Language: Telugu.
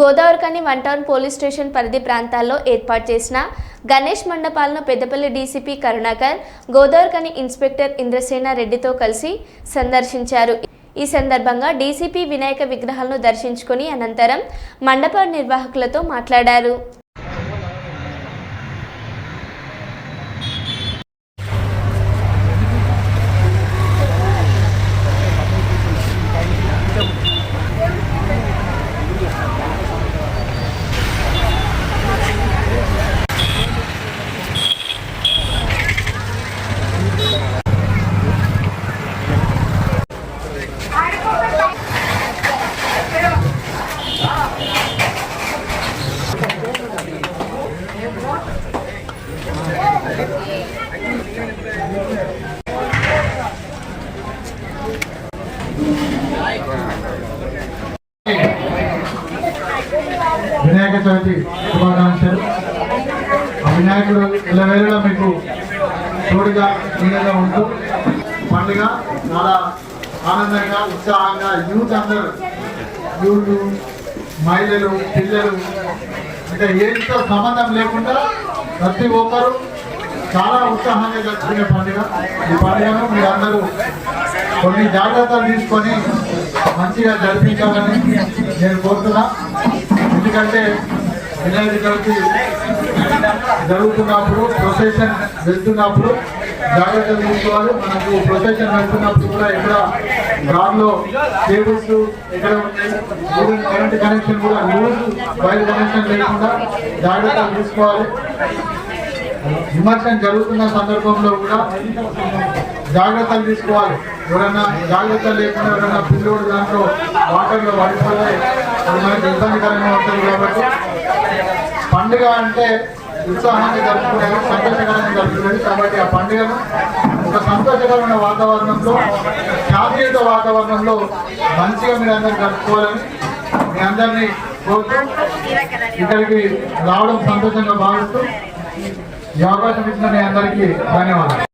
Godavarikhani one town police station పరిధి ప్రాంతాల్లో ఏర్పాటు చేసిన గణేష్ మండపాలను పెద్దపల్లి డీసీపీ కరుణాకర్ గోదావరికని ఇన్స్పెక్టర్ ఇంద్రసేన రెడ్డితో కలిసి సందర్శించారు. ఈ సందర్భంగా డీసీపీ వినాయక విగ్రహాలను దర్శించుకుని అనంతరం మండప నిర్వాహకులతో మాట్లాడారు. వినాయక చవితి శుభాకాంక్షలు. ఆ వినాయకుడు ఇళ్ళవేళలో మీకు తోడుగా నీళ్ళగా ఉంటూ పండుగ చాలా ఆనందంగా ఉత్సాహంగా యూత్ అందరూ యూత్ మహిళలు పిల్లలు అంటే ఏటితో సంబంధం లేకుండా ప్రతి ఒక్కరూ చాలా ఉత్సాహంగా జరుపుకునే పండుగ. ఈ పండుగను మీరందరూ కొన్ని జాగ్రత్తలు తీసుకొని మంచిగా జరిపించాలని నేను కోరుతున్నా. ఎందుకంటే వినాయక కలిసి జరుగుతున్నప్పుడు ప్రొసెషన్ వెళ్తున్నప్పుడు జాగ్రత్తలు తీసుకోవాలి. మనకు ప్రొసెషన్ నడుపుతున్నప్పుడు కూడా ఎక్కడ దారిలో కేబుల్స్ ఎక్కడ ఉన్నాయి కరెంట్ కనెక్షన్ కూడా లూజ్ వైర్ కనెక్షన్ లేకుండా జాగ్రత్తలు తీసుకోవాలి. విమర్శనం జరుగుతున్న సందర్భంలో కూడా జాగ్రత్తలు తీసుకోవాలి. ఎవరైనా జాగ్రత్త లేకుండా ఎవరైనా పిల్లోడు దాంట్లో వాటర్లో పడిపోతే అది మనకి ఇబ్బందికరంగా ఉంటుంది కాబట్టి పండుగ అంటే ఉత్సాహాన్ని జరుపుకునేది సంతోషకరాన్ని జరుపుకునేది కాబట్టి ఆ పండుగను ఒక సంతోషకరమైన వాతావరణంలో శాంతియుత వాతావరణంలో మంచిగా మీరు అందరూ జరుపుకోవాలని మీ అందరినీ కోరుతూ ఇక్కడికి రావడం సంతోషంగా భావిస్తూ ఈ అవకాశం ఇచ్చిన మీ అందరికీ ధన్యవాదాలు.